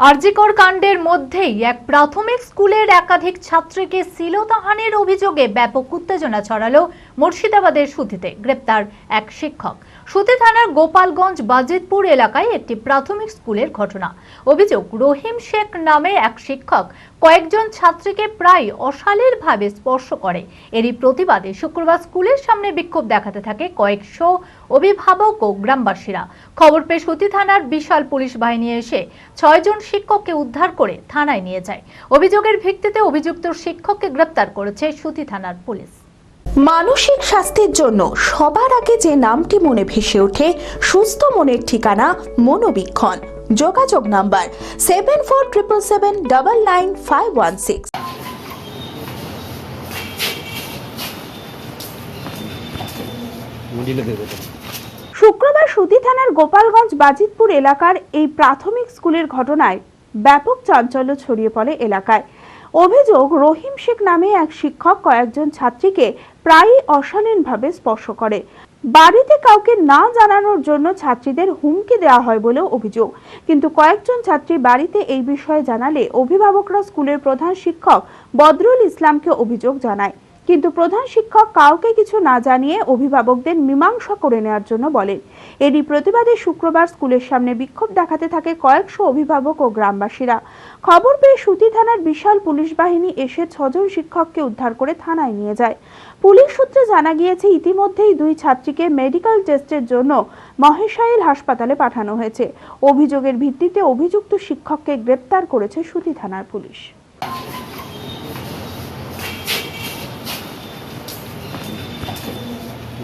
আরজিকর কাণ্ডের মধ্যেই এক প্রাথমিক স্কুলের একাধিক ছাত্রীকে শিলতাহানির অভিযোগে ব্যাপক উত্তেজনা ছড়ালো মুর্শিদাবাদের সুতিতে, গ্রেপ্তার এক শিক্ষক। সুতি থানার গোপালগঞ্জ বাজিতপুর এলাকায় একটি প্রাথমিক স্কুলের ঘটনা। অভিযোগ, রহিম শেখ নামে এক শিক্ষক কয়েকজন ছাত্রীকে প্রায় অশালীনভাবে স্পর্শ করে। এরই প্রতিবাদে শুক্রবার স্কুলের সামনে বিক্ষোভ দেখাতে থাকে কয়েকশো অভিভাবক ও গ্রামবাসীরা। খবর পেয়ে সুতি থানার বিশাল পুলিশ বাহিনী এসে ছয়জন শিক্ষককে উদ্ধার করে থানায় নিয়ে যায়। অভিযোগের ভিত্তিতে অভিযুক্ত শিক্ষককে গ্রেপ্তার করেছে সুতি থানার পুলিশ। মানসিক স্বাস্থ্যের জন্য সবার আগে যে নামটি মনে ভেসে ওঠে, সুস্থ মনের ঠিকানা মনোবীক্ষণ। যোগাযোগ number seven four triple seven double nine five one six. শুক্রবার সুতি থানার গোপালগঞ্জ বাজিতপুর এলাকার এই প্রাথমিক স্কুলের ঘটনায় ব্যাপক চাঞ্চল্য ছড়িয়ে পড়ে এলাকায়। অভিযোগ রহিম শেখ নামে এক শিক্ষক কয়েকজন ছাত্রীকে প্রায়ই অশালীনভাবে স্পর্শ করে। বাড়িতে কাউকে না জানানোর জন্য ছাত্রীদের হুমকি দেওয়া হয় বলেও অভিযোগ। কিন্তু কয়েকজন ছাত্রী বাড়িতে এই বিষয়ে জানালে অভিভাবকরা স্কুলের প্রধান শিক্ষক বদরুল ইসলামকে অভিযোগ জানায়। কিন্তু প্রধান শিক্ষক কাউকে কিছু না জানিয়ে অভিভাবকদের মীমাংসা করে নেওয়ার জন্য বলেন। এরই প্রতিবাদে শুক্রবার স্কুলের সামনে বিক্ষোভ দেখাতে থাকে কয়েকশো অভিভাবক ও গ্রামবাসীরা। খবর পেয়ে সুতি থানার বিশাল পুলিশ বাহিনী এসে ছজন শিক্ষককে উদ্ধার করে থানায় নিয়ে যায়। পুলিশ সূত্রে জানা গিয়েছে, ইতিমধ্যেই দুই ছাত্রীকে মেডিকেল টেস্টের জন্য মহেশাইল হাসপাতালে পাঠানো হয়েছে। অভিযোগের ভিত্তিতে অভিযুক্ত শিক্ষককে গ্রেপ্তার করেছে সুতি থানার পুলিশ।